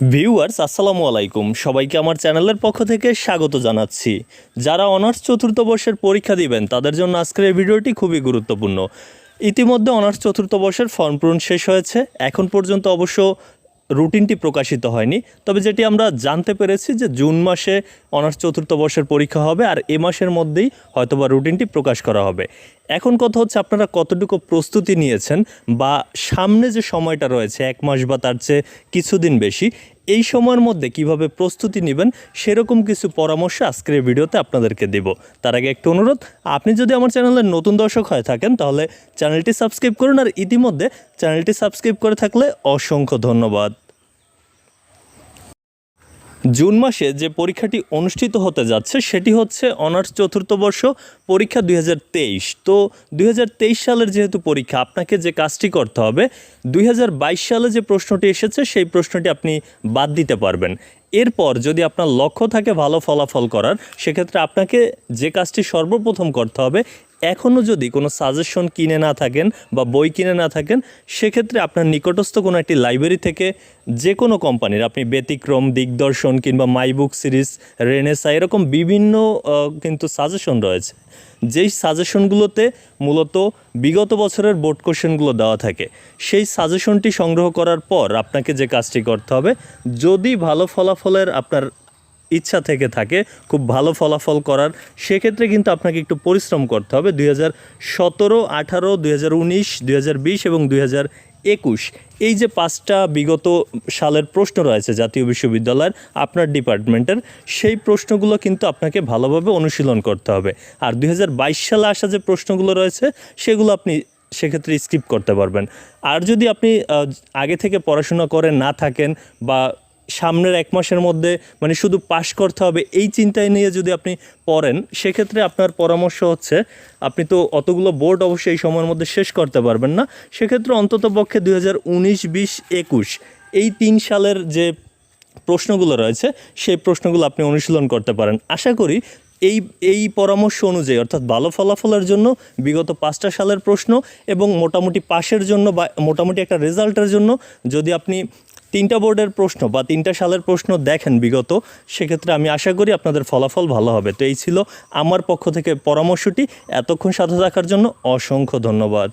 Viewers, আসসালামু আলাইকুম। সবাইকে আমার চ্যানেলের পক্ষ থেকে স্বাগত জানাচ্ছি। যারা অনার্স চতুর্থ বর্ষের পরীক্ষা দিবেন, তাদের জন্য আজকের এই ভিডিওটি খুবই গুরুত্বপূর্ণ। ইতিমধ্যে অনার্স চতুর্থ বর্ষের ফর্ম পূরণ শেষ হয়েছে। এখন পর্যন্ত অবশ্য রুটিনটি প্রকাশিত হয়নি। তবে যেটি আমরা জানতে পেরেছি যে জুন মাসে অনার্স চতুর্থ বর্ষের পরীক্ষা হবে আর এ মাসের মধ্যেই হয়তোবা রুটিনটি প্রকাশ করা হবে। এখন কথা হচ্ছে আপনারা কতটুকু প্রস্তুতি নিয়েছেন বা সামনে যে সময়টা রয়েছে, এক মাস বা তার চেয়ে কিছুদিন বেশি এই সময়ের মধ্যে কীভাবে প্রস্তুতি নেবেন সেরকম কিছু পরামর্শ আজকের ভিডিওতে আপনাদেরকে দেব। তার আগে একটু অনুরোধ, আপনি যদি আমার চ্যানেলের নতুন দর্শক হয়ে থাকেন তাহলে চ্যানেলটি সাবস্ক্রাইব করুন আর ইতিমধ্যে চ্যানেলটি সাবস্ক্রাইব করে থাকলে অসংখ্য ধন্যবাদ। জুন মাসে যে পরীক্ষাটি অনুষ্ঠিত হতে যাচ্ছে সেটি হচ্ছে অনার্স চতুর্থ বর্ষ পরীক্ষা দুই হাজার তেইশ। তো দুই হাজার তেইশ সালের যেহেতু পরীক্ষা, আপনাকে যে কাজটি করতে হবে, দুই হাজার বাইশ সালে যে প্রশ্নটি এসেছে সেই প্রশ্নটি আপনি বাদ দিতে পারবেন। এরপর যদি আপনার লক্ষ্য থাকে ভালো ফলাফল করার, সেক্ষেত্রে আপনাকে যে কাজটি সর্বপ্রথম করতে হবে এখনও যদি কোনো সাজেশন কিনে না থাকেন বা বই কিনে না থাকেন, সেক্ষেত্রে আপনার নিকটস্থ কোনো একটি লাইব্রেরি থেকে যে কোনো কোম্পানির আপনি ব্যতিক্রম, দিগদর্শন কিংবা মাই বুক সিরিজ রেনেসা এরকম বিভিন্ন কিন্তু সাজেশন রয়েছে। যেই সাজেশনগুলোতে মূলত বিগত বছরের বোর্ড কোশ্চেনগুলো দেওয়া থাকে, সেই সাজেশনটি সংগ্রহ করার পর আপনাকে যে কাজটি করতে হবে, যদি ভালো ফলাফলের আপনার ইচ্ছা থেকে থাকে, খুব ভালো ফলাফল করার, সেক্ষেত্রে কিন্তু আপনাকে একটু পরিশ্রম করতে হবে। দুই হাজার সতেরো, আঠারো, দুই হাজার উনিশ হাজার বিশ এবং দুই হাজার একুশ, এই যে পাঁচটা বিগত সালের প্রশ্ন রয়েছে জাতীয় বিশ্ববিদ্যালয়ের আপনার ডিপার্টমেন্টের, সেই প্রশ্নগুলো কিন্তু আপনাকে ভালোভাবে অনুশীলন করতে হবে। আর দুই হাজার বাইশ সালে আসা যে প্রশ্নগুলো রয়েছে, সেগুলো আপনি সেক্ষেত্রে স্কিপ করতে পারবেন। আর যদি আপনি আগে থেকে পড়াশোনা করে না থাকেন বা সামনের এক মাসের মধ্যে মানে শুধু পাশ করতে হবে এই চিন্তায় নিয়ে যদি আপনি পড়েন, সেক্ষেত্রে আপনার পরামর্শ হচ্ছে আপনি তো অতগুলো বোর্ড অবশ্যই এই সময়ের মধ্যে শেষ করতে পারবেন না। সেক্ষেত্রে অন্তত পক্ষে দুই হাজার উনিশ, বিশ, একুশ এই তিন সালের যে প্রশ্নগুলো রয়েছে, সেই প্রশ্নগুলো আপনি অনুশীলন করতে পারেন। আশা করি এই এই পরামর্শ অনুযায়ী, অর্থাৎ ভালো ফলাফলের জন্য বিগত পাঁচটা সালের প্রশ্ন এবং মোটামুটি পাশের জন্য বা মোটামুটি একটা রেজাল্টের জন্য যদি আপনি তিনটা বোর্ডের প্রশ্ন বা তিনটা সালের প্রশ্ন দেখেন বিগত, সেক্ষেত্রে আমি আশা করি আপনাদের ফলাফল ভালো হবে। তো এই ছিল আমার পক্ষ থেকে পরামর্শটি। এতক্ষণ সাথে থাকার জন্য অসংখ্য ধন্যবাদ।